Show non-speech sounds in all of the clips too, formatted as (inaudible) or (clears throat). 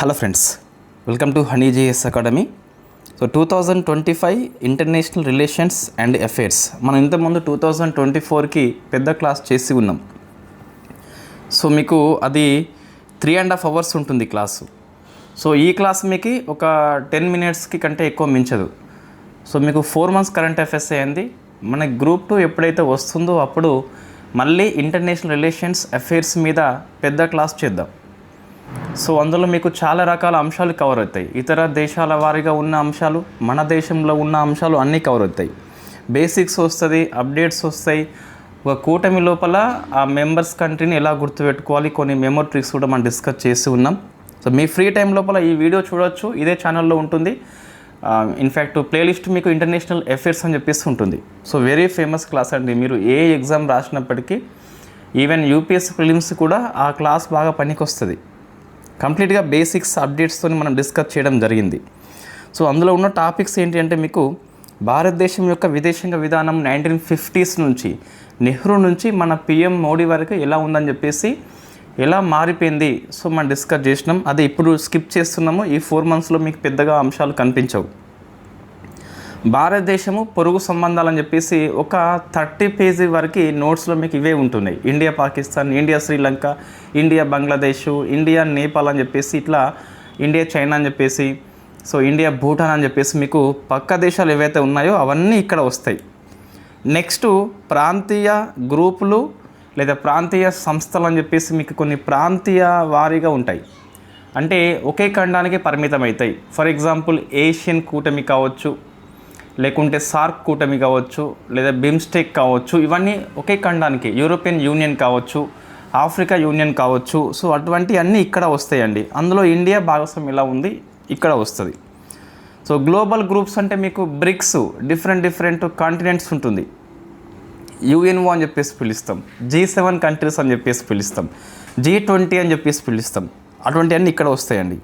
Hello friends welcome to honey JS academy. So two thousand twenty five international relations and affairs. మనం ఇంతకుముందు two thousand twenty ఫోర్కి పెద్ద class చేసి ఉన్నాం. So మీకు అది త్రీ అండ్ హాఫ్ అవర్స్ ఉంటుంది క్లాసు. సో ఈ క్లాస్ మీకు ఒక టెన్ మినిట్స్కి కంటే ఎక్కువ మించదు. సో మీకు ఫోర్ మంత్స్ కరెంట్ అఫైర్స్ అయింది మన గ్రూప్ టూ ఎప్పుడైతే వస్తుందో అప్పుడు మళ్ళీ ఇంటర్నేషనల్ రిలేషన్స్ అఫైర్స్ మీద పెద్ద క్లాస్ చేద్దాం. సో అందులో మీకు చాలా రకాల అంశాలు కవర్ అవుతాయి. ఇతర దేశాల వారీగా ఉన్న అంశాలు మన దేశంలో ఉన్న అంశాలు అన్నీ కవర్ అవుతాయి. బేసిక్స్ వస్తుంది అప్డేట్స్ వస్తాయి. ఒక కూటమి లోపల ఆ మెంబర్స్ కంట్రీని ఎలా గుర్తుపెట్టుకోవాలి కొన్ని మెమో ట్రిక్స్ కూడా మనం డిస్కస్ చేసి ఉన్నాం. సో మీ ఫ్రీ టైం లోపల ఈ వీడియో చూడొచ్చు. ఇదే ఛానల్లో ఉంటుంది. ఇన్ఫ్యాక్ట్ ప్లేలిస్ట్ మీకు ఇంటర్నేషనల్ అఫైర్స్ అని చెప్పేసి ఉంటుంది. సో వెరీ ఫేమస్ క్లాస్ అండి. మీరు ఏ ఎగ్జామ్ రాసినప్పటికీ ఈవెన్ యూపీఎస్సీ ఫిలిమ్స్ కూడా ఆ క్లాస్ బాగా పనికి వస్తుంది కంప్లీట్గా బేసిక్స్ అప్డేట్స్తో మనం డిస్కస్ చేయడం జరిగింది. సో అందులో ఉన్న టాపిక్స్ ఏంటి అంటే మీకు భారతదేశం యొక్క విదేశాంగ విధానం నైన్టీన్ ఫిఫ్టీస్ నుంచి నెహ్రూ నుంచి మన పిఎం మోడీ వరకు ఎలా ఉందని చెప్పేసి ఎలా మారిపోయింది? సో మనం డిస్కస్ చేసినాం. అదే ఇప్పుడు స్కిప్ చేస్తున్నాము. ఈ ఫోర్ మంత్స్లో మీకు పెద్దగా అంశాలు కనిపించవు. భారతదేశము పొరుగు సంబంధాలు అని చెప్పేసి ఒక థర్టీ పేజీ వరకు నోట్స్లో మీకు ఇవే ఉంటున్నాయి. India Pakistan India Sri Lanka India Bangladesh India Nepal అని చెప్పేసి ఇట్లా ఇండియా చైనా అని చెప్పేసి సో ఇండియా భూటాన్ అని చెప్పేసి మీకు పక్క దేశాలు ఏవైతే ఉన్నాయో అవన్నీ ఇక్కడ వస్తాయి. నెక్స్ట్ ప్రాంతీయ గ్రూపులు లేదా ప్రాంతీయ సంస్థలు అని చెప్పేసి మీకు కొన్ని ప్రాంతీయ వారీగా ఉంటాయి. అంటే ఒకే ఖండానికి పరిమితం అవుతాయి ఫర్ ఎగ్జాంపుల్ ఏషియన్ కూటమి కావచ్చు లేకుంటే సార్క్ కూటమి కావచ్చు లేదా బిమ్స్టెక్ కావచ్చు ఇవన్నీ ఒకే ఖండానికి యూరోపియన్ యూనియన్ కావచ్చు ఆఫ్రికా యూనియన్ కావచ్చు. సో అటువంటి అన్నీ ఇక్కడ వస్తాయండి. అందులో ఇండియా భాగస్వామ్యం ఎలా ఉంది? ఇక్కడ వస్తుంది. సో గ్లోబల్ గ్రూప్స్ అంటే మీకు బ్రిక్స్ డిఫరెంట్ డిఫరెంట్ కాంటినెంట్స్ ఉంటుంది. యుఎన్ఓ అని చెప్పేసి పిలుస్తాం. జీ సెవెన్ కంట్రీస్ అని చెప్పేసి పిలుస్తాం. జీ ట్వంటీ అని చెప్పేసి పిలుస్తాం. అటువంటివన్నీ ఇక్కడ వస్తాయండి.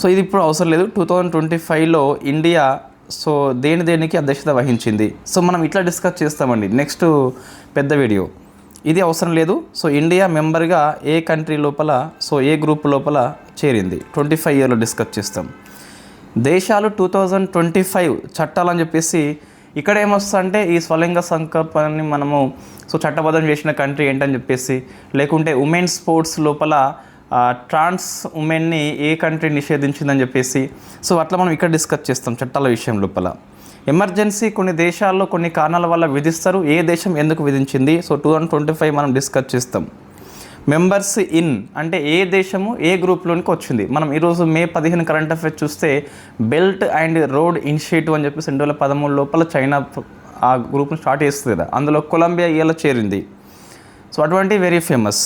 సో ఇది ఇప్పుడు అవసరం లేదు. టూ థౌజండ్ ట్వంటీ ఫైవ్లో ఇండియా సో దేని దేనికి అధ్యక్షత వహించింది. సో మనం ఇట్లా డిస్కస్ చేస్తామండి. నెక్స్ట్ పెద్ద వీడియో. ఇది అవసరం లేదు. సో ఇండియా మెంబర్గా ఏ కంట్రీ లోపల సో ఏ గ్రూప్ లోపల చేరింది. ట్వంటీ ఫైవ్ ఇయర్లో డిస్కస్ చేస్తాం. దేశాలు టూ థౌజండ్ ట్వంటీ ఫైవ్ చట్టాలని చెప్పేసి ఇక్కడ ఏమొస్తుందంటే ఈ స్వలింగ సంకల్పాన్ని మనము సో చట్టబద్ధం చేసిన కంట్రీ ఏంటని చెప్పేసి లేకుంటే ఉమెన్ స్పోర్ట్స్ లోపల ట్రాన్స్ ఉమెన్ని ఏ కంట్రీ నిషేధించిందని చెప్పేసి సో అట్లా మనం ఇక్కడ డిస్కస్ చేస్తాం చట్టాల విషయం లోపల. ఎమర్జెన్సీ కొన్ని దేశాల్లో కొన్ని కారణాల వల్ల విధిస్తారు ఏ దేశం ఎందుకు విధించింది? So two thousand twenty five మనం డిస్కస్ చేస్తాం. మెంబర్స్ ఇన్ అంటే ఏ దేశము ఏ గ్రూప్లోనికి వచ్చింది? మనం ఈరోజు మే పదిహేను కరెంట్ అఫైర్స్ చూస్తే బెల్ట్ అండ్ రోడ్ ఇనిషియేటివ్ అని చెప్పేసి రెండు వేల పదమూడు లోపల చైనా ఆ గ్రూప్ను స్టార్ట్ చేస్తుంది కదా. అందులో కొలంబియా ఇయర్లో చేరింది. సో అటువంటి వెరీ ఫేమస్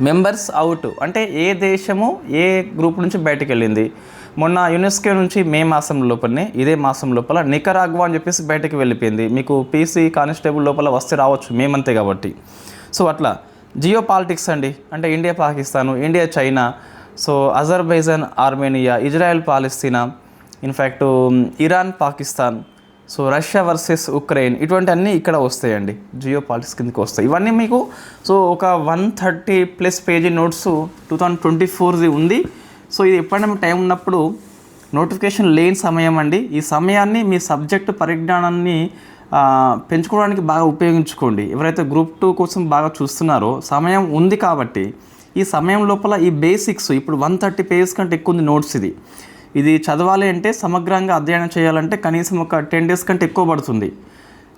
మెంబర్స్ అవుట్. అంటే ఏ దేశము ఏ గ్రూప్ నుంచి బయటకు వెళ్ళింది మొన్న యునెస్కో నుంచి మే మాసం లోపలనే ఇదే మాసం లోపల నికరాగ్వా అని చెప్పేసి బయటకు వెళ్ళిపోయింది. మీకు పీసీ కానిస్టేబుల్ లోపల వస్తే రావచ్చు మేమంతే కాబట్టి. సో అట్లా. జియో పాలిటిక్స్ అండి. అంటే India Pakistan India China so Azerbaijan Armenia Israel Palestine in fact Iran Pakistan so Russia versus Ukraine ఇటువంటి అన్నీ ఇక్కడ వస్తాయండి. జియో పాలిటిక్స్ కిందకి వస్తాయి. ఇవన్నీ మీకు సో ఒక one thirty plus page notes two thousand twenty ఫోర్ది ఉంది. సో ఇది ఎప్పుడైనా మీకు టైం ఉన్నప్పుడు నోటిఫికేషన్ లేని సమయం అండి. ఈ సమయాన్ని మీ సబ్జెక్టు పరిజ్ఞానాన్ని పెంచుకోవడానికి బాగా ఉపయోగించుకోండి. ఎవరైతే గ్రూప్ టూ కోసం బాగా చూస్తున్నారో సమయం ఉంది కాబట్టి ఈ సమయం లోపల ఈ బేసిక్స్ ఇప్పుడు వన్ థర్టీ పేజెస్ కంటే ఎక్కువ ఉంది నోట్స్ ఇది. ఇది చదవాలి అంటే సమగ్రంగా అధ్యయనం చేయాలంటే కనీసం ఒక టెన్ డేస్ కంటే ఎక్కువ పడుతుంది.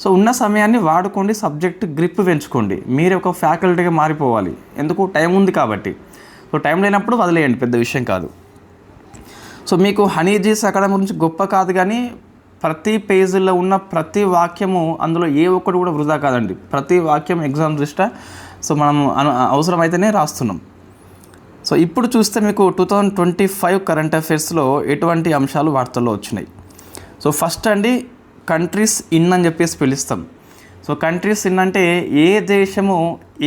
సో ఉన్న సమయాన్ని వాడుకోండి సబ్జెక్ట్ గ్రిప్ పెంచుకోండి. మీరు ఒక ఫ్యాకల్టీగా మారిపోవాలి. ఎందుకు? టైం ఉంది కాబట్టి. సో టైం లేనప్పుడు వదిలేయండి పెద్ద విషయం కాదు. సో మీకు హనీజీస్ అకాడమీ గురించి గొప్ప కాదు కానీ ప్రతి పేజీలో ఉన్న ప్రతి వాక్యము అందులో ఏ ఒక్కటి కూడా వృధా కాదండి. ప్రతి వాక్యం ఎగ్జామ్ దృష్ట్యా సో మనం అవసరమైతేనే రాస్తున్నాం. సో ఇప్పుడు చూస్తే మీకు two thousand twenty five current అఫైర్స్లో ఎటువంటి అంశాలు వార్తల్లో వచ్చినాయి? సో ఫస్ట్ అండి కంట్రీస్ ఇన్ అని చెప్పేసి పిలుస్తాం. సో కంట్రీస్ ఇన్ అంటే ఏ దేశము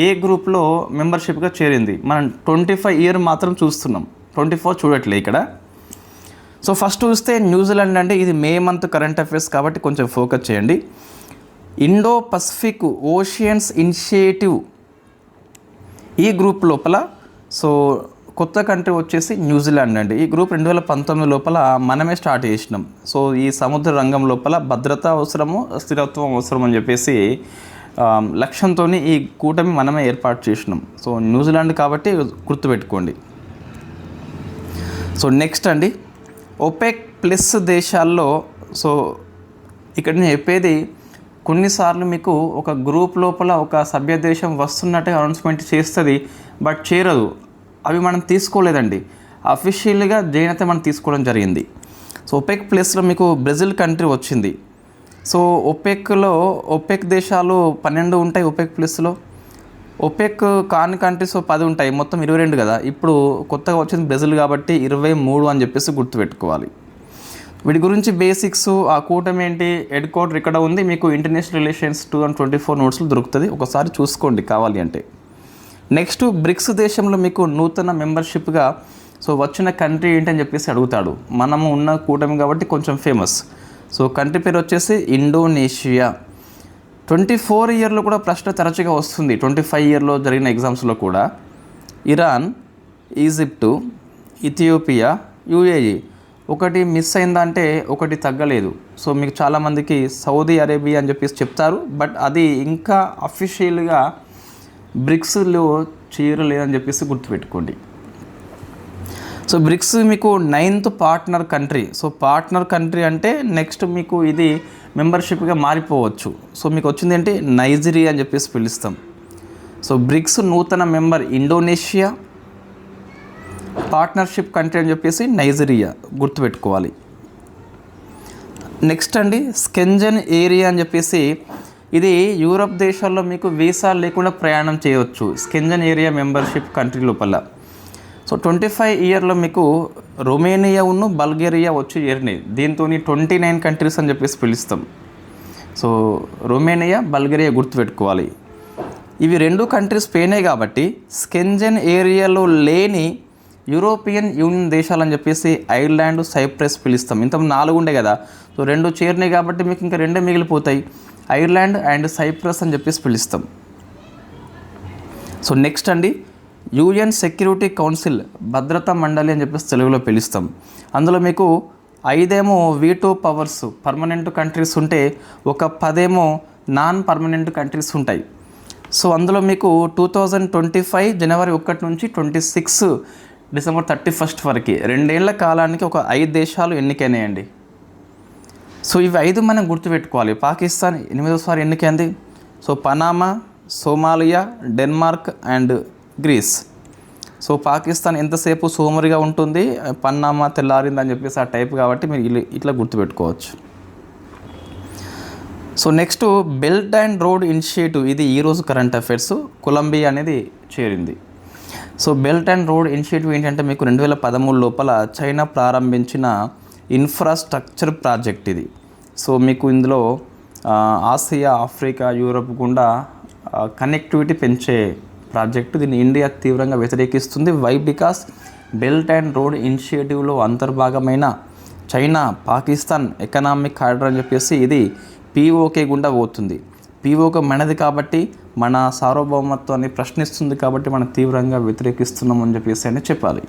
ఏ గ్రూప్లో మెంబర్షిప్గా చేరింది? మనం ట్వంటీ ఫైవ్ ఇయర్ మాత్రం చూస్తున్నాం. ట్వంటీ ఫోర్ చూడట్లే ఇక్కడ. సో ఫస్ట్ చూస్తే న్యూజిలాండ్ అంటే ఇది మే మంత్ కరెంట్ అఫైర్స్ కాబట్టి కొంచెం ఫోకస్ చేయండి. ఇండో పసిఫిక్ ఓషియన్స్ ఇనిషియేటివ్ ఈ గ్రూప్ లోపల సో కొత్త కంట్రీ వచ్చేసి న్యూజిలాండ్ అండి. ఈ గ్రూప్ రెండు వేల పంతొమ్మిది లోపల మనమే స్టార్ట్ చేసినాం. సో ఈ సముద్ర రంగం లోపల భద్రత అవసరము స్థిరత్వం అవసరం అని చెప్పేసి లక్ష్యంతో ఈ కూటమి మనమే ఏర్పాటు చేసినాం. సో న్యూజిలాండ్ కాబట్టి గుర్తుపెట్టుకోండి. సో నెక్స్ట్ అండి ఒపెక్ ప్లస్ దేశాల్లో సో ఇక్కడ నేను చెప్పేది కొన్నిసార్లు మీకు ఒక గ్రూప్ లోపల ఒక సభ్య దేశం వస్తున్నట్టు అనౌన్స్మెంట్ చేస్తుంది బట్ చేరదు. అవి మనం తీసుకోలేదండి. అఫీషియల్గా జైనత మనం తీసుకోవడం జరిగింది. సో ఒపెక్ ప్లేస్లో మీకు బ్రెజిల్ కంట్రీ వచ్చింది. సో ఒపెక్లో ఒపెక్ దేశాలు పన్నెండు ఉంటాయి ఒపెక్ ప్లస్లో ఒపెక్ కాని కంట్రీస్ పది ఉంటాయి. మొత్తం ఇరవై రెండు కదా. ఇప్పుడు కొత్తగా వచ్చింది బ్రెజిల్ కాబట్టి ఇరవై మూడు అని చెప్పేసి గుర్తుపెట్టుకోవాలి. వీటి గురించి బేసిక్స్ ఆ కూటమి ఏంటి హెడ్ క్వార్టర్ ఇక్కడ ఉంది. మీకు international relations two thousand twenty four నోట్స్లో దొరుకుతుంది. ఒకసారి చూసుకోండి కావాలి అంటే. నెక్స్ట్ బ్రిక్స్ దేశంలో మీకు నూతన మెంబర్షిప్గా సో వచ్చిన కంట్రీ ఏంటని చెప్పేసి అడుగుతాడు. మనము ఉన్న కూటమి కాబట్టి కొంచెం ఫేమస్ సో కంట్రీ పేరు వచ్చేసి ఇండోనేషియా. ట్వంటీ ఫోర్ ఇయర్లో కూడా ప్రశ్న తరచుగా వస్తుంది. ట్వంటీ ఫైవ్ ఇయర్లో జరిగిన ఎగ్జామ్స్లో కూడా. Iran Egypt Ethiopia UAE. ఒకటి మిస్ అయిందంటే ఒకటి తగ్గలేదు. సో మీకు చాలామందికి సౌదీ అరేబియా అని చెప్పేసి చెప్తారు. బట్ అది ఇంకా అఫీషియల్గా బ్రిక్స్లో చేరలేదని చెప్పేసి గుర్తుపెట్టుకోండి. సో బ్రిక్స్ మీకు ninth partner country. So partner country అంటే నెక్స్ట్ మీకు ఇది మెంబర్షిప్గా మారిపోవచ్చు. సో మీకు వచ్చింది ఏంటి? నైజీరియా అని చెప్పేసి పిలుస్తాం. సో బ్రిక్స్ నూతన మెంబర్ ఇండోనేషియా పార్ట్నర్షిప్ కంట్రీ అని చెప్పేసి నైజీరియా గుర్తుపెట్టుకోవాలి. నెక్స్ట్ అండి స్కెంజన్ ఏరియా అని చెప్పేసి ఇది యూరప్ దేశాల్లో మీకు వీసా లేకుండా ప్రయాణం చేయవచ్చు. స్కెంజన్ ఏరియా మెంబర్షిప్ కంట్రీ లోపల. సో ట్వంటీ ఫైవ్ ఇయర్లో మీకు రొమేనియా ఉన్న బల్గేరియా వచ్చి ఇయర్ని దీంతో ట్వంటీ నైన్ కంట్రీస్ అని చెప్పేసి పిలుస్తాం. సో రొమేనియా బల్గేరియా గుర్తుపెట్టుకోవాలి. ఇవి రెండు కంట్రీస్ పోయినాయి కాబట్టి స్కెంజన్ ఏరియాలో లేని యూరోపియన్ యూనియన్ దేశాలని చెప్పేసి ఐర్లాండ్ సైప్రస్ పిలుస్తాం. ఇంత నాలుగు ఉండే కదా. సో రెండు చేరినాయి కాబట్టి మీకు ఇంకా రెండే మిగిలిపోతాయి. ఐర్లాండ్ అండ్ సైప్రస్ అని చెప్పేసి పిలుస్తాం. సో నెక్స్ట్ అండి యూఎన్ సెక్యూరిటీ కౌన్సిల్ భద్రతా మండలి అని చెప్పేసి తెలుగులో పిలుస్తాం. అందులో మీకు ఐదేమో వీటో పవర్స్ పర్మనెంట్ కంట్రీస్ ఉంటే ఒక పదేమో నాన్ పర్మనెంట్ కంట్రీస్ ఉంటాయి. సో అందులో మీకు టూ థౌజండ్ ట్వంటీ ఫైవ్ జనవరి ఒకటి నుంచి twenty six December thirty first వరకు రెండేళ్ళ కాలానికి ఒక ఐదు దేశాలు ఎన్నికైనాయండి. సో ఇవి ఐదు మనం గుర్తుపెట్టుకోవాలి. పాకిస్తాన్ ఎనిమిదోసారి ఎన్నికైంది? So Panama Somalia Denmark and Greece. So Pakistan ఎంతసేపు సోమరిగా ఉంటుంది? పన్నామా తెల్లారింది అని చెప్పేసి ఆ టైప్ కాబట్టి మీరు ఇట్లా- ఇట్లా గుర్తుపెట్టుకోవచ్చు. So next belt and road initiative ఇది ఈరోజు కరెంట్ అఫైర్స్. కొలంబియా అనేది చేరింది. So belt and road initiative ఏంటంటే మీకు రెండు వేల పదమూడు లోపల చైనా ప్రారంభించిన ఇన్ఫ్రాస్ట్రక్చర్ ప్రాజెక్ట్ ఇది. సో మీకు ఇందులో ఆసియా ఆఫ్రికా యూరప్ గుండా కనెక్టివిటీ పెంచే ప్రాజెక్టు దీన్ని ఇండియా తీవ్రంగా వ్యతిరేకిస్తుంది. Why because belt and road ఇనిషియేటివ్లో అంతర్భాగమైన చైనా పాకిస్తాన్ ఎకనామిక్ కారిడార్ అని చెప్పేసి ఇది పీఓకే గుండా పోతుంది. పీఓకే మనది కాబట్టి మన సార్వభౌమత్వాన్ని ప్రశ్నిస్తుంది కాబట్టి మనం తీవ్రంగా వ్యతిరేకిస్తున్నామని చెప్పేసి అని చెప్పాలి.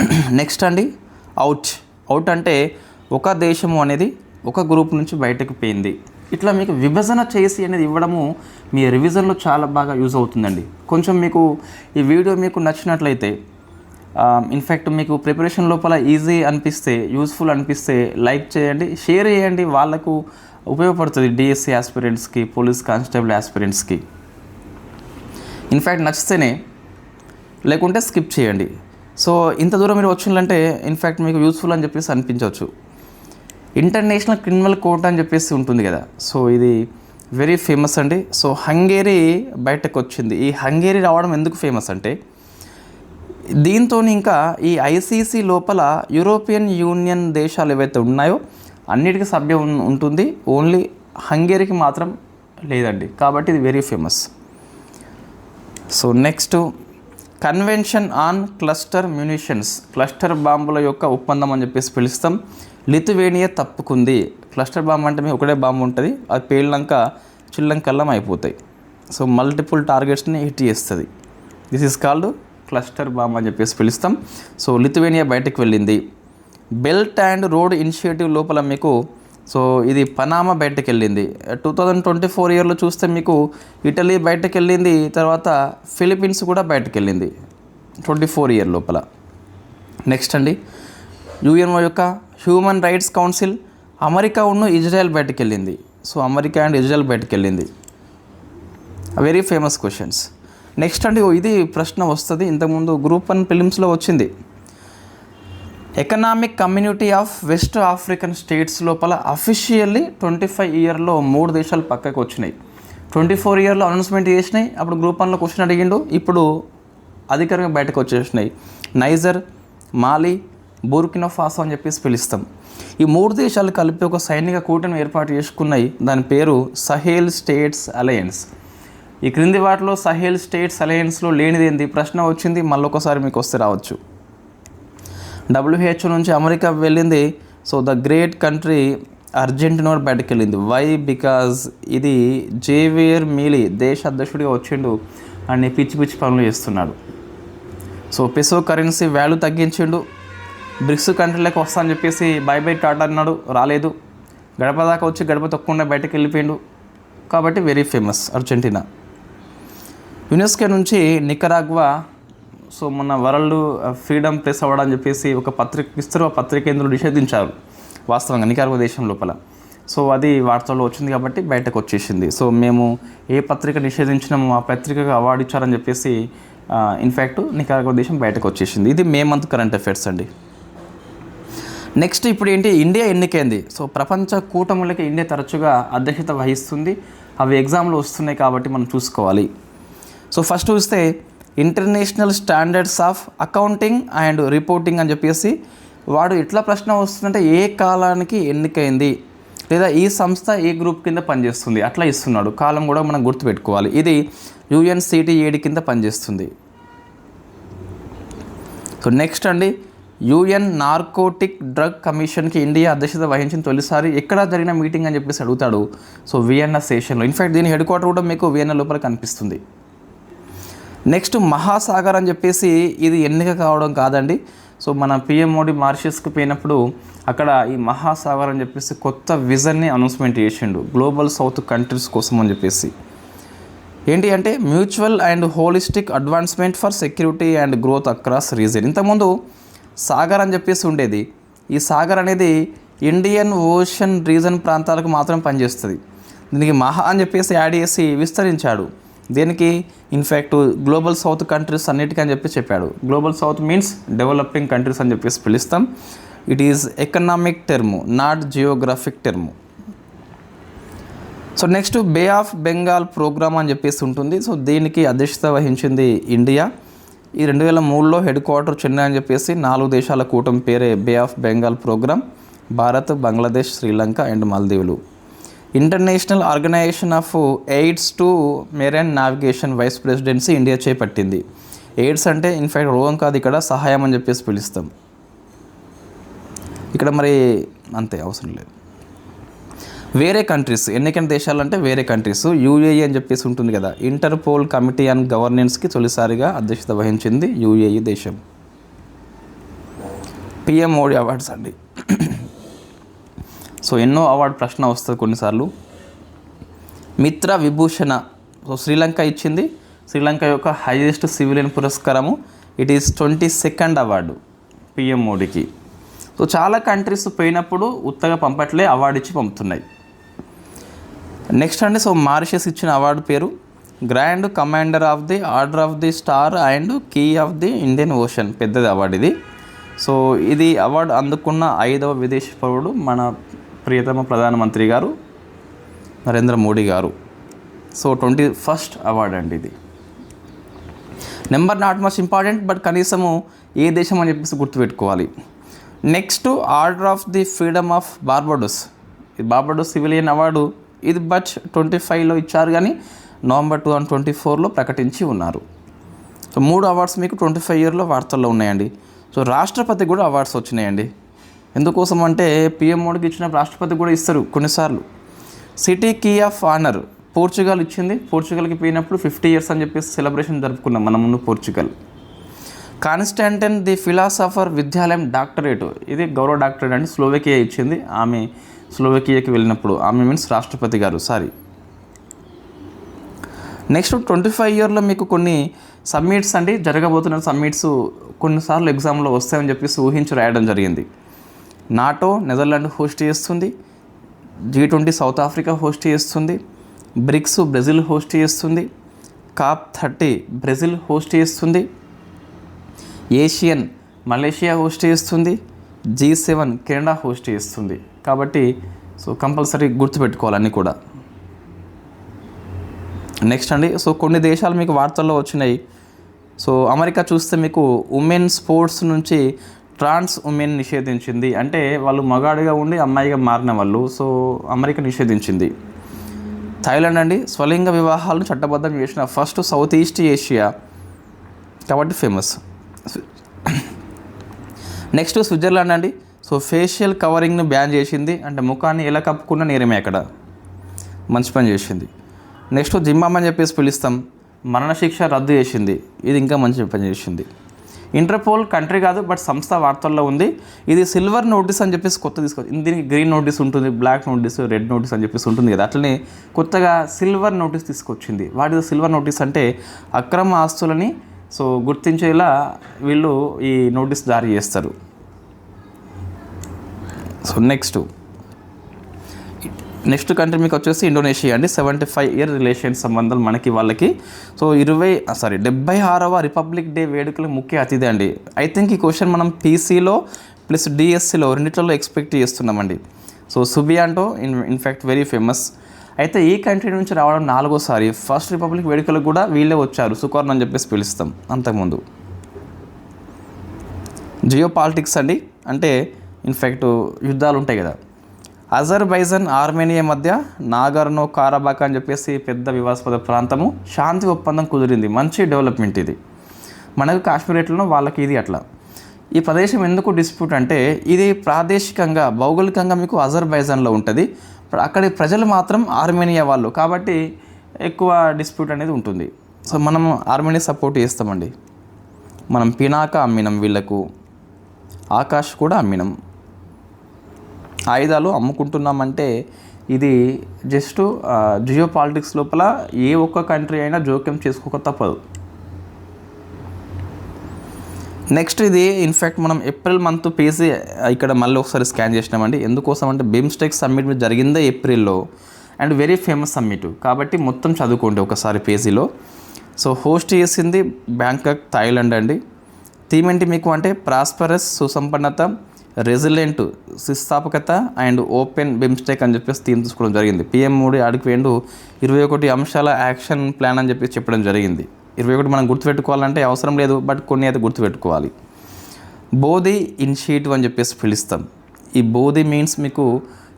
(clears throat) నెక్స్ట్ అండి అవుట్ అవుట్ అంటే ఒక దేశము అనేది ఒక గ్రూప్ నుంచి బయటకు పోయింది. ఇట్లా మీకు విభజన చేసి అనేది ఇవ్వడము మీ రివిజన్లో చాలా బాగా యూజ్ అవుతుందండి. కొంచెం మీకు ఈ వీడియో మీకు నచ్చినట్లయితే ఇన్ఫ్యాక్ట్ మీకు ప్రిపరేషన్ లోపల ఈజీ అనిపిస్తే యూస్ఫుల్ అనిపిస్తే లైక్ చేయండి షేర్ చేయండి. వాళ్ళకు ఉపయోగపడుతుంది డిఎస్సి ఆస్పిరెంట్స్కి పోలీస్ కానిస్టేబుల్ ఆస్పిరెంట్స్కి ఇన్ఫ్యాక్ట్ నచ్చితేనే లేకుంటే స్కిప్ చేయండి. సో ఇంత దూరం మీరు వచ్చిందంటే ఇన్ఫ్యాక్ట్ మీకు యూస్ఫుల్ అని చెప్పేసి అనిపించవచ్చు. ఇంటర్నేషనల్ క్రిమినల్ కోర్ట్ అని చెప్పేసి ఉంటుంది కదా. సో ఇది వెరీ ఫేమస్ అండి. సో హంగేరీ బయటకు వచ్చింది ఈ హంగేరీ రావడం ఎందుకు ఫేమస్ అంటే దీంతో ఇంకా ఈ ఐసీసీ లోపల యూరోపియన్ యూనియన్ దేశాలు ఏవైతే ఉన్నాయో అన్నిటికీ సభ్యం ఉంటుంది. ఓన్లీ హంగేరీకి మాత్రం లేదండి. కాబట్టి ఇది very famous so next convention on cluster munitions. Cluster బాంబుల యొక్క ఒప్పందం అని చెప్పేసి పిలుస్తాం. లిథువేనియా తప్పుకుంది. క్లస్టర్ బాంబు అంటే మీకు ఒకటే బాంబు ఉంటుంది. అది పేలినాక చిల్లం కల్లం అయిపోతాయి. సో మల్టిపుల్ టార్గెట్స్ని హిట్ చేస్తుంది. This is called cluster bomb అని చెప్పేసి పిలుస్తాం. సో లిథువేనియా బయటకు వెళ్ళింది. బెల్ట్ అండ్ రోడ్ ఇనిషియేటివ్ లోపల మీకు సో ఇది పనామా బయటకు వెళ్ళింది టూ థౌజండ్ ట్వంటీ ఫోర్ ఇయర్లో చూస్తే మీకు ఇటలీ బయటకు వెళ్ళింది తర్వాత ఫిలిపీన్స్ కూడా బయటకు వెళ్ళింది ట్వంటీ ఫోర్ ఇయర్ లోపల. నెక్స్ట్ అండి యుఎన్ఓ యొక్క హ్యూమన్ రైట్స్ కౌన్సిల్ అమెరికా ఉన్న ఇజ్రాయెల్ బయటకు వెళ్ళింది సో అమెరికా అండ్ ఇజ్రాయెల్ బయటకు వెళ్ళింది వెరీ ఫేమస్ క్వశ్చన్స్ నెక్స్ట్ అండి ఇది ప్రశ్న వస్తుంది. ఇంతకుముందు గ్రూప్ వన్ ఫిలిమ్స్లో వచ్చింది. Economic community of west African states లోపల అఫీషియల్లీ ట్వంటీ ఫైవ్ ఇయర్లో మూడు దేశాలు పక్కకు వచ్చినాయి. ట్వంటీ ఫోర్ ఇయర్లో అనౌన్స్మెంట్ చేసినాయి. అప్పుడు గ్రూప్ వన్లో క్వశ్చన్ అడిగిండు. ఇప్పుడు అధికారికంగా బయటకు వచ్చేసినాయి. నైజర్ మాలి బూర్కినోఫాసో అని చెప్పేసి పిలుస్తాం. ఈ మూడు దేశాలు కలిపి ఒక సైనిక కూటమి ఏర్పాటు చేసుకున్నాయి. దాని పేరు సహేల్ స్టేట్స్ అలయన్స్ ఈ క్రింది వాటిలో సహేల్ స్టేట్స్ అలయన్స్లో లేనిది ఏంది? ప్రశ్న వచ్చింది. మళ్ళొకసారి మీకు వస్తే రావచ్చు. డబ్ల్యూహెచ్ నుంచి అమెరికా వెళ్ళింది. So the great country Argentina బయటకు వెళ్ళింది వై బికాజ్ ఇది జేవియర్ మీలీ దేశ అధ్యక్షుడిగా వచ్చిండు అని పిచ్చి పిచ్చి పనులు చేస్తున్నాడు. సో పెసో కరెన్సీ వాల్యూ తగ్గించిండు. బ్రిక్స్ కంట్రీలకు వస్తా అని చెప్పేసి బై బై టాటా అన్నాడు. రాలేదు. గడప దాకా వచ్చి గడప తొక్కకుండా బయటకు వెళ్ళిపోయిండు కాబట్టి వెరీ ఫేమస్ అర్జెంటీనా. యునెస్కో నుంచి నికరాగ్వా సో మన వరల్డ్ ఫ్రీడమ్ ప్రెస్ అవ్వడం అని చెప్పేసి ఒక పత్రిక ఇస్తారు ఆ నిషేధించారు. వాస్తవంగా నికార్గో దేశం లోపల. సో అది వార్తల్లో వచ్చింది కాబట్టి బయటకు వచ్చేసింది. సో మేము ఏ పత్రిక నిషేధించినామో ఆ పత్రికకు అవార్డు ఇచ్చారని చెప్పేసి ఇన్ఫ్యాక్ట్ నికార్గో దేశం బయటకు వచ్చేసింది. ఇది మే మంత్ కరెంట్ అఫైర్స్ అండి. నెక్స్ట్ ఇప్పుడు ఏంటి? ఇండియా ఎన్నికైంది. సో ప్రపంచ కూటములకి ఇండియా తరచుగా అధ్యక్షత వహిస్తుంది. అవి ఎగ్జామ్లో వస్తున్నాయి కాబట్టి మనం చూసుకోవాలి. సో ఫస్ట్ చూస్తే international standards of accounting and reporting అని చెప్పేసి వాడు ఎట్లా ప్రశ్న వస్తుందంటే ఏ కాలానికి ఎన్నికైంది? లేదా ఈ సంస్థ ఏ గ్రూప్ కింద పనిచేస్తుంది? అట్లా ఇస్తున్నాడు. కాలం కూడా మనం గుర్తుపెట్టుకోవాలి. ఇది యుఎన్సిటిఏడి కింద పనిచేస్తుంది. సో నెక్స్ట్ అండి. యుఎన్ నార్కోటిక్ డ్రగ్ కమిషన్కి ఇండియా అధ్యక్షత వహించిన తొలిసారి ఎక్కడ జరిగిన మీటింగ్ అని చెప్పేసి అడుగుతాడు. సో వియన్నా సేషన్లో. ఇన్ఫ్యాక్ట్ దీని హెడ్ క్వార్టర్ కూడా మీకు వియన్నా లోపల కనిపిస్తుంది. నెక్స్ట్ మహాసాగర్ అని చెప్పేసి ఇది ఎన్నిక కావడం కాదండి. సో మన పిఎం మోడీ మారిషస్కి పోయినప్పుడు అక్కడ ఈ మహాసాగర్ అని చెప్పేసి కొత్త విజన్ని అనౌన్స్మెంట్ చేసిండు. గ్లోబల్ సౌత్ కంట్రీస్ కోసం అని చెప్పేసి. ఏంటి అంటే mutual and holistic advancement for security and growth across region. ఇంతకుముందు సాగర్ అని చెప్పేసి ఉండేది. ఈ సాగర్ అనేది ఇండియన్ ఓషన్ రీజన్ ప్రాంతాలకు మాత్రం పనిచేస్తుంది. దీనికి మహా అని చెప్పేసి యాడ్ చేసి విస్తరించాడు. దేనికి ఇన్ఫ్యాక్ట్ గ్లోబల్ సౌత్ కంట్రీస్ అన్నిటికీ అని చెప్పి చెప్పాడు. Global south means developing countries అని చెప్పేసి పిలుస్తాం. It is economic term not geographic term so next bay of Bengal program అని చెప్పేసి ఉంటుంది. సో దీనికి అధ్యక్షత వహించింది ఇండియా ఈ రెండు వేల మూడులో హెడ్ క్వార్టర్ చెన్నై అని చెప్పేసి నాలుగు దేశాల కూటమి పేరే bay of Bengal program Bharat Bangladesh Sri Lanka and మాల్దీవులు international organisation of aids to marine navigation vice presidency India చేపట్టింది. ఎయిడ్స్ అంటే ఇన్ఫాక్ట్ రోగం కాదు ఇక్కడ సహాయం అని చెప్పేసి పిలుస్తాం. ఇక్కడ మరి అంతే అవసరం లేదు. వేరే కంట్రీస్ ఎన్నికైన దేశాలు అంటే వేరే కంట్రీస్ యూఏఈ అని చెప్పేసి ఉంటుంది కదా ఇంటర్పోల్ కమిటీ అండ్ గవర్నెన్స్కి తొలిసారిగా అధ్యక్షత వహించింది యూఏఈ దేశం. పిఎం మోడీ అవార్డ్స్ అండి. సో ఎన్నో అవార్డు ప్రశ్న వస్తుంది కొన్నిసార్లు. మిత్ర విభూషణ. సో శ్రీలంక ఇచ్చింది. శ్రీలంక యొక్క highest civilian పురస్కారము. It is twenty second award PM మోడీకి. సో చాలా కంట్రీస్ పోయినప్పుడు ఉత్తగా పంపట్లే అవార్డు ఇచ్చి పంపుతున్నాయి. నెక్స్ట్ అండి సో మారిషస్ ఇచ్చిన అవార్డు పేరు. Grand commander of the order of the star and key of the Indian ocean పెద్దది అవార్డు ఇది. సో ఇది అవార్డు అందుకున్న ఐదవ విదేశీ పౌరుడు మన ప్రియతమ ప్రధానమంత్రి గారు నరేంద్ర మోడీ గారు. సో ట్వంటీ ఫస్ట్ అవార్డు అండి ఇది. Number not much important but కనీసము ఏ దేశం అని చెప్పేసి గుర్తుపెట్టుకోవాలి. Next order of the freedom of Barbados ఇది బార్బడోస్ సివిలియన్ అవార్డు ఇది బచ్ ట్వంటీ ఫైవ్లో ఇచ్చారు కానీ నవంబర్ టూ థౌసండ్ ట్వంటీ ఫోర్లో ప్రకటించి ఉన్నారు. సో మూడు అవార్డ్స్ మీకు ట్వంటీ ఫైవ్ ఇయర్లో వార్తల్లో ఉన్నాయండి. సో రాష్ట్రపతి కూడా అవార్డ్స్ వచ్చినాయండి. ఎందుకోసం అంటే పిఎం మోడీకి ఇచ్చిన రాష్ట్రపతి కూడా ఇస్తారు కొన్నిసార్లు. City key of honour Portugal ఇచ్చింది. పోర్చుగల్కి పోయినప్పుడు ఫిఫ్టీ ఇయర్స్ అని చెప్పేసి సెలబ్రేషన్ జరుపుకున్నాం మన ముందు పోర్చుగల్. కాన్స్టాంటన్ ది ఫిలాసఫర్ విద్యాలయం డాక్టరేట్. ఇది గౌరవ డాక్టరేట్ అంటే స్లోవేకియా ఇచ్చింది. ఆమె స్లోవేకియాకి వెళ్ళినప్పుడు ఆమె మీన్స్ రాష్ట్రపతి గారు సారీ. నెక్స్ట్ ట్వంటీ ఫైవ్ ఇయర్లో మీకు కొన్ని సబ్మిట్స్ అండి. జరగబోతున్న సబ్మిట్స్ కొన్నిసార్లు ఎగ్జామ్లో వస్తాయని చెప్పేసి ఊహించి రాయడం జరిగింది. నాటో నెదర్లాండ్ హోస్ట్ చేస్తుంది. G twenty South Africa host చేస్తుంది. బ్రిక్స్ బ్రెజిల్ హోస్ట్ చేస్తుంది. కాప్ థర్టీ బ్రెజిల్ హోస్ట్ చేస్తుంది. ఏషియన్ మలేషియా హోస్ట్ చేస్తుంది. జీ సెవెన్ కెనడా హోస్ట్ చేస్తుంది. కాబట్టి సో కంపల్సరీ గుర్తుపెట్టుకోవాలన్నీ కూడా. నెక్స్ట్ అండి సో కొన్ని దేశాలు మీకు వార్తల్లో వచ్చినాయి. సో అమెరికా చూస్తే మీకు ఉమెన్ స్పోర్ట్స్ నుంచి ట్రాన్స్ ఉమెన్ నిషేధించింది. అంటే వాళ్ళు మగాడిగా ఉండి అమ్మాయిగా మారిన వాళ్ళు. So America నిషేధించింది. థాయిలాండ్ అండి స్వలింగ వివాహాలను చట్టబద్ధం చేసిన ఫస్ట్ సౌత్ ఈస్ట్ ఏషియా. కాబట్టి ఫేమస్ నెక్స్ట్ స్విట్జర్లాండ్ అండి. సో ఫేషియల్ కవరింగ్ను బ్యాన్ చేసింది. అంటే ముఖాన్ని ఎలా కప్పుకున్న నేరమే అక్కడ. మంచి పని చేసింది. నెక్స్ట్ జిమ్మామని అని చెప్పేసి పిలుస్తాం. మరణశిక్ష రద్దు చేసింది. ఇది ఇంకా మంచి పని చేసింది. ఇంటర్పోల్ కంట్రీ కాదు బట్ సంస్థ వార్తల్లో ఉంది. ఇది సిల్వర్ నోటీస్ అని చెప్పేసి కొత్త తీసుకొచ్చి దీనికి గ్రీన్ నోటీస్ ఉంటుంది బ్లాక్ నోటీస్ రెడ్ నోటీస్ అని చెప్పేసి ఉంటుంది కదా. అట్లనే కొత్తగా సిల్వర్ నోటీస్ తీసుకొచ్చింది. వాటి సిల్వర్ నోటీస్ అంటే అక్రమ ఆస్తులని సో గుర్తించేలా వీళ్ళు ఈ నోటీస్ జారీ చేస్తారు. సో నెక్స్ట్ నెక్స్ట్ కంట్రీ మీకు వచ్చేసి ఇండోనేషియా అండి. సెవెంటీ ఫైవ్ ఇయర్ రిలేషన్ సంబంధాలు మనకి వాళ్ళకి. సో ఇరవై సారీ డెబ్బై ఆరవ రిపబ్లిక్ డే వేడుకల ముఖ్య అతిథి అండి. ఐ థింక్ ఈ క్వశ్చన్ మనం పీసీలో ప్లస్ డిఎస్సిలో రెండిట్లలో ఎక్స్పెక్ట్ చేస్తున్నామండి. So Subianto in in fact very famous అయితే ఈ కంట్రీ నుంచి రావడం నాలుగోసారి. ఫస్ట్ రిపబ్లిక్ వేడుకలకు కూడా వీళ్ళే వచ్చారు. సుకర్ణ అని చెప్పేసి పిలుస్తాం అంతకుముందు. జియో పాలిటిక్స్ అండి. అంటే ఇన్ఫ్యాక్ట్ యుద్ధాలు ఉంటాయి కదా. అజర్బైజన్ ఆర్మేనియా మధ్య నాగర్నో కారాబాక్ అని చెప్పేసి పెద్ద వివాదాస్పద ప్రాంతము. శాంతి ఒప్పందం కుదిరింది. మంచి డెవలప్మెంట్ ఇది. మనకు కాశ్మీర్ ఎట్లనో వాళ్ళకి ఇది అట్లా. ఈ ప్రదేశం ఎందుకు డిస్ప్యూట్ అంటే ఇది ప్రాదేశికంగా భౌగోళికంగా మీకు అజర్బైజాన్లో ఉంటుంది. అక్కడి ప్రజలు మాత్రం ఆర్మేనియా వాళ్ళు. కాబట్టి ఎక్కువ డిస్ప్యూట్ అనేది ఉంటుంది. సో మనం ఆర్మేనియా సపోర్ట్ చేస్తామండి. మనం పినాక అమ్మినాం వీళ్ళకు. ఆకాష్ కూడా అమ్మినాం. ఆయుధాలు అమ్ముకుంటున్నామంటే ఇది జస్ట్ జియో పాలిటిక్స్ లోపల ఏ ఒక్క కంట్రీ అయినా జోక్యం చేసుకోక తప్పదు. నెక్స్ట్ ఇది ఇన్ఫ్యాక్ట్ మనం ఏప్రిల్ మంత్ పేజీ ఇక్కడ మళ్ళీ ఒకసారి స్కాన్ చేసినామండి. ఎందుకోసం అంటే బిమ్స్టెక్ సమ్మిట్ మీద జరిగిందే ఏప్రిల్లో. And very famous summit. కాబట్టి మొత్తం చదువుకోండి ఒకసారి పేజీలో. సో హోస్ట్ చేసింది బ్యాంకాక్ థాయిలాండ్ అండి. థీమ్ ఏంటి మీకు అంటే ప్రాస్పరస్ సుసంపన్నత రెసిలెంట్ స్థాపకత అండ్ ఓపెన్ బిమ్స్టెక్ అని చెప్పేసి థీమ్ తీసుకోవడం జరిగింది. పిఎం మోడీ ఆడికి వేండు ఇరవై ఒకటి అంశాల యాక్షన్ ప్లాన్ అని చెప్పేసి చెప్పడం జరిగింది. ఇరవై ఒకటి మనం గుర్తుపెట్టుకోవాలంటే అవసరం లేదు బట్ కొన్ని అయితే గుర్తుపెట్టుకోవాలి. బోధి ఇనిషియేటివ్ అని చెప్పేసి పిలుస్తాం. ఈ బోధి మీన్స్ మీకు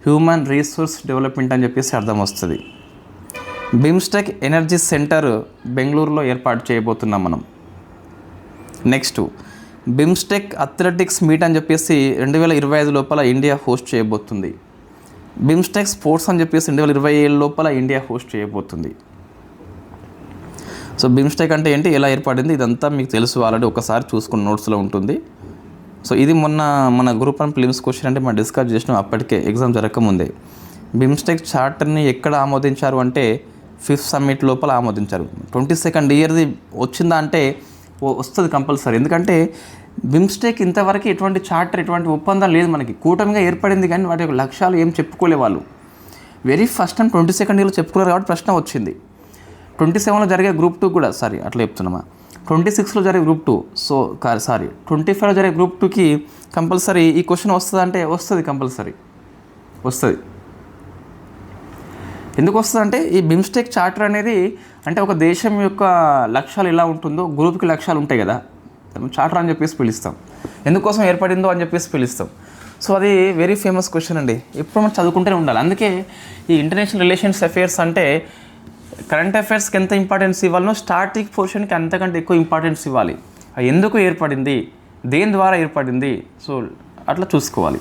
హ్యూమన్ రీసోర్స్ డెవలప్మెంట్ అని చెప్పేసి అర్థం వస్తుంది. బిమ్స్టెక్ ఎనర్జీ సెంటర్ బెంగళూరులో ఏర్పాటు చేయబోతున్నాం మనం. నెక్స్ట్ బిమ్స్టెక్ అథ్లెటిక్స్ మీట్ అని చెప్పేసి రెండు వేల ఇరవై ఐదు లోపల ఇండియా హోస్ట్ చేయబోతుంది. బిమ్స్టెక్ స్పోర్ట్స్ అని చెప్పేసి రెండు వేల ఇరవై ఏడు లోపల ఇండియా హోస్ట్ చేయబోతుంది. సో బిమ్స్టెక్ అంటే ఏంటి? ఎలా ఏర్పడింది? ఇదంతా మీకు తెలుసు ఆల్రెడీ ఒకసారి చూసుకున్న నోట్స్లో ఉంటుంది. సో ఇది మొన్న మన గ్రూప్ అండ్ ఫిలిమ్స్ క్వశ్చన్ అంటే మనం డిస్కస్ చేసినాం అప్పటికే ఎగ్జామ్ జరగకముందే. బిమ్స్టెక్ చార్టర్ని ఎక్కడ ఆమోదించారు అంటే ఫిఫ్త్ సమ్మిట్ లోపల ఆమోదించారు. ట్వంటీ సెకండ్ ఇయర్ది వచ్చిందా అంటే వస్తుంది కంపల్సరీ. ఎందుకంటే బిమ్స్టేక్ ఇంతవరకు ఎటువంటి చార్టర్ ఎటువంటి ఒప్పందం లేదు మనకి. కూటమిగా ఏర్పడింది కానీ వాటి యొక్క లక్ష్యాలు ఏం చెప్పుకోలే వాళ్ళు. Very first time twenty second ఇయర్లో చెప్పుకోలేరు కాబట్టి ప్రశ్న వచ్చింది. ట్వంటీ సెవెన్లో జరిగే గ్రూప్ టూ కూడా సారీ అట్లా చెప్తున్నామా? ట్వంటీ సిక్స్లో జరిగే group two so sorry twenty ఫైవ్లో జరిగే గ్రూప్ టూకి కంపల్సరీ ఈ క్వశ్చన్ వస్తుంది అంటే వస్తుంది కంపల్సరీ. వస్తుంది. ఎందుకు వస్తుందంటే ఈ బిమ్స్టెక్ చార్టర్ అనేది అంటే ఒక దేశం యొక్క లక్ష్యాలు ఎలా ఉంటుందో గ్రూప్కి లక్ష్యాలు ఉంటాయి కదా. చార్టర్ అని చెప్పేసి పిలుస్తాం. ఎందుకోసం ఏర్పడిందో అని చెప్పేసి పిలుస్తాం. సో అది వెరీ ఫేమస్ క్వశ్చన్ అండి. ఎప్పుడు మనం చదువుకుంటూనే ఉండాలి. అందుకే ఈ ఇంటర్నేషనల్ రిలేషన్స్ అఫేర్స్ అంటే కరెంట్ అఫైర్స్కి ఎంత ఇంపార్టెన్స్ ఇవ్వాలనో స్టార్టింగ్ పోర్షన్కి అంతకంటే ఎక్కువ ఇంపార్టెన్స్ ఇవ్వాలి. అది ఎందుకు ఏర్పడింది? దేని ద్వారా ఏర్పడింది? సో అట్లా చూసుకోవాలి.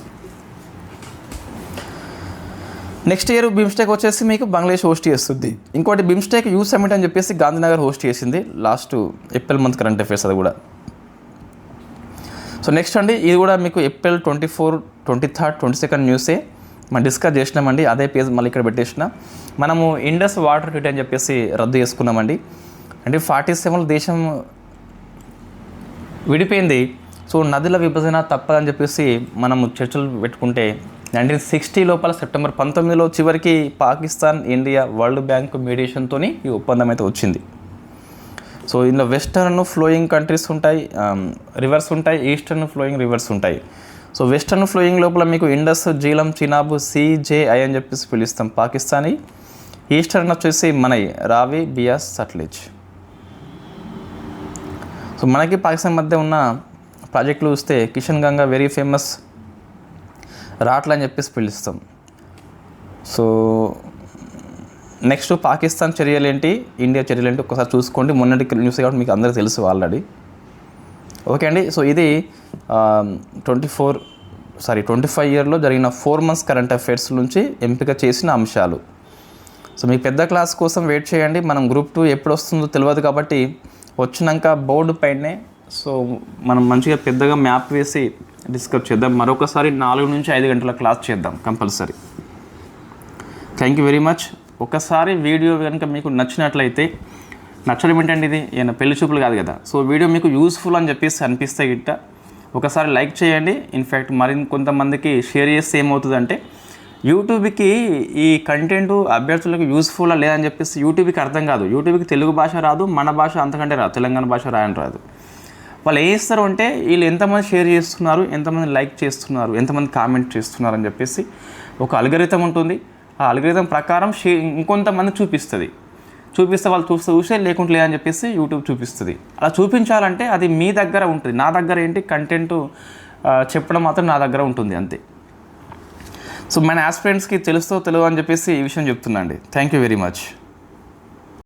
నెక్స్ట్ ఇయర్ బిమ్స్టేక్ వచ్చేసి మీకు బంగ్లాదేశ్ హోస్ట్ చేస్తుంది. ఇంకోటి బిమ్స్టేక్ యూత్ సమిట్ అని చెప్పేసి గాంధీనగర్ హోస్ట్ చేసింది. Last April month current affairs అది కూడా. సో నెక్స్ట్ అండి ఇది కూడా మీకు April twenty four twenty third twenty second న్యూసే మనం డిస్కస్ చేసినామండి అదే పేజ్ మళ్ళీ ఇక్కడ పెట్టేసిన. మనము ఇండస్ వాటర్ ట్రీట్ అని చెప్పేసి రద్దు చేసుకున్నామండి. అంటే ఫార్టీ సెవెన్ దేశం విడిపోయింది. సో నదుల విభజన తప్పదని చెప్పేసి మనము చర్చలు పెట్టుకుంటే నైన్టీన్ సిక్స్టీ లోపల సెప్టెంబర్ పంతొమ్మిదిలో చివరికి పాకిస్తాన్ ఇండియా వరల్డ్ బ్యాంక్ మీడియేషన్తో ఈ ఒప్పందం అయితే వచ్చింది. సో ఇందులో వెస్టర్న్ ఫ్లోయింగ్ కంట్రీస్ ఉంటాయి రివర్స్ ఉంటాయి ఈస్టర్న్ ఫ్లోయింగ్ రివర్స్ ఉంటాయి. సో వెస్టర్న్ ఫ్లోయింగ్ లోపల మీకు ఇండస్ జీలం చినాబు సిజేఐ అని చెప్పేసి పిలుస్తాం పాకిస్తానీ. ఈస్టర్న్ వచ్చేసి మనై రావి బియాస్ సట్లెజ్. సో మనకి పాకిస్తాన్ మధ్య ఉన్న ప్రాజెక్టులు చూస్తే కిషన్ గంగా వెరీ ఫేమస్ రాట్లని చెప్పేసి పిలుస్తాం. సో నెక్స్ట్ పాకిస్తాన్ చర్యలు ఏంటి? ఇండియా చర్యలు ఏంటి? ఒకసారి చూసుకోండి. మొన్నటి న్యూస్ కాబట్టి మీకు అందరికీ తెలుసు ఆల్రెడీ. ఓకే అండి. సో ఇది twenty four sorry twenty five ఇయర్లో జరిగిన ఫోర్ మంత్స్ కరెంట్ అఫైర్స్ నుంచి ఎంపిక చేసిన అంశాలు. సో మీకు పెద్ద క్లాస్ కోసం వెయిట్ చేయండి. మనం గ్రూప్ టూ ఎప్పుడు వస్తుందో తెలియదు కాబట్టి వచ్చినాక బోర్డు పైనే సో మనం మంచిగా పెద్దగా మ్యాప్ వేసి డిస్కస్ చేద్దాం. మరొకసారి నాలుగు నుంచి ఐదు గంటల క్లాస్ చేద్దాం compulsory. Thank you very much ఒకసారి వీడియో కనుక మీకు నచ్చినట్లయితే నచ్చడం ఏంటంటే ఇది? ఏమైనా పెళ్ళి చూపులు కాదు కదా. సో వీడియో మీకు యూస్ఫుల్ అని చెప్పేసి అనిపిస్తే గిట్ట ఒకసారి లైక్ చేయండి. ఇన్ఫ్యాక్ట్ మరి కొంతమందికి షేర్ చేస్తే ఏమవుతుందంటే యూట్యూబ్కి ఈ కంటెంట్ అభ్యర్థులకు యూస్ఫుల్ లేదని చెప్పేసి యూట్యూబ్కి అర్థం కాదు. యూట్యూబ్కి తెలుగు భాష రాదు మన భాష అంతకంటే రాదు. తెలంగాణ భాష రాయని రాదు. వాళ్ళు ఏం చేస్తారు అంటే వీళ్ళు ఎంతమంది షేర్ చేస్తున్నారు ఎంతమంది లైక్ చేస్తున్నారు ఎంతమంది కామెంట్ చేస్తున్నారు అని చెప్పేసి ఒక అల్గరితం ఉంటుంది. ఆ అల్గరితం ప్రకారం షే ఇంకొంతమంది చూపిస్తుంది. చూపిస్తే వాళ్ళు చూస్తే చూసే లేకుంటే లేదని చెప్పేసి యూట్యూబ్ చూపిస్తుంది. అలా చూపించాలంటే అది మీ దగ్గర ఉంటుంది. నా దగ్గర ఏంటి? కంటెంట్ చెప్పడం మాత్రం నా దగ్గర ఉంటుంది అంతే. సో మన ఆస్పిరెంట్స్కి తెలుస్తో తెలియదు అని చెప్పేసి ఈ విషయం చెప్తున్నా అండి. Thank you very much